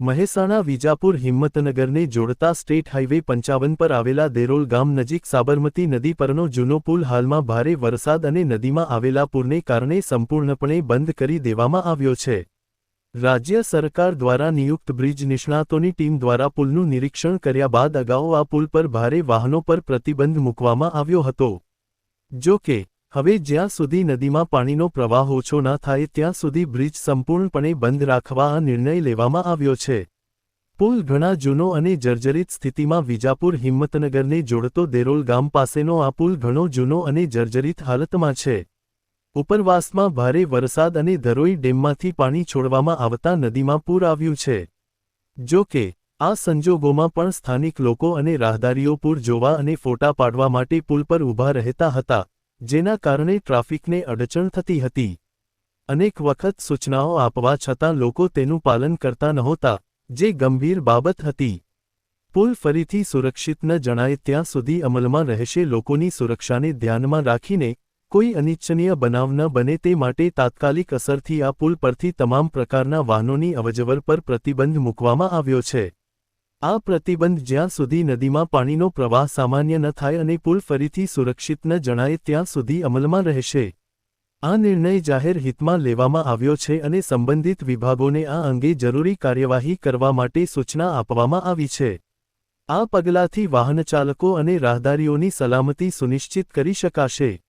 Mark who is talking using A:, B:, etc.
A: મહેસાણા વિજાપુર હિંમતનગરને જોડતા state highway પંચાવન પર આવેલા દેરોલ ગામ નજીક સાબરમતી નદી પરનો જૂનો પુલ હાલમાં ભારે વરસાદ અને નદીમાં આવેલા પૂરને કારણે સંપૂર્ણપણે બંધ કરી દેવામાં આવ્યો છે. રાજ્ય સરકાર દ્વારા નિયુક્ત બ્રિજ નિષ્ણાતોની ટીમ દ્વારા પુલનું નિરીક્ષણ કર્યા બાદ અગાઉ આ પુલ પર ભારે વાહનો પર પ્રતિબંધ મૂકવામાં આવ્યો હતો. જો કે હવે જ્યાં સુધી નદીમાં પાણીનો પ્રવાહ ઓછો ના થાય ત્યાં સુધી બ્રિજ સંપૂર્ણપણે બંધ રાખવા આ નિર્ણય લેવામાં આવ્યો છે. પુલ ઘણા જૂનો અને જર્જરિત સ્થિતિમાં વિજાપુર હિંમતનગરને જોડતો દેરોલ ગામ પાસેનો આ પુલ ઘણો જૂનો અને જર્જરિત હાલતમાં છે. ઉપરવાસમાં ભારે વરસાદ અને ધરોઈ ડેમમાંથી પાણી છોડવામાં આવતા નદીમાં પૂર આવ્યું છે. જો કે, આ સંજોગોમાં પણ સ્થાનિક લોકો અને રાહદારીઓ પૂર જોવા અને ફોટા પાડવા માટે પુલ પર ઊભા રહેતા હતા. જેના કારણે ટ્રાફિકને અડચણ થતી હતી. અનેક વખત સૂચનાઓ આપવા છતાં લોકો તેનું પાલન કરતા નહોતા, જે ગંભીર બાબત હતી. પુલ ફરીથી સુરક્ષિત ન જણાય ત્યાં સુધી અમલમાં રહેશે લોકોની સુરક્ષાને ધ્યાનમાં રાખીને, કોઈ અનિચ્છનીય બનાવ ન બને તે માટે તાત્કાલિક અસરથી આ પુલ પરથી તમામ પ્રકારના વાહનોની અવજવર પર પ્રતિબંધ મૂકવામાં આવ્યો છે. આ પ્રતિબંધ જ્યાં સુધી નદીમાં પાણીનો પ્રવાહ સામાન્ય ન થાય અને પુલ ફરીથી સુરક્ષિત ન જણાય ત્યાં સુધી અમલમાં રહેશે. આ નિર્ણય જાહેર હિતમાં લેવામાં આવ્યો છે અને સંબંધિત વિભાગોને આ અંગે જરૂરી કાર્યવાહી કરવા માટે સૂચના આપવામાં આવી છે. આ પગલાંથી વાહનચાલકો અને રાહદારીઓની સલામતી સુનિશ્ચિત કરી શકાશે.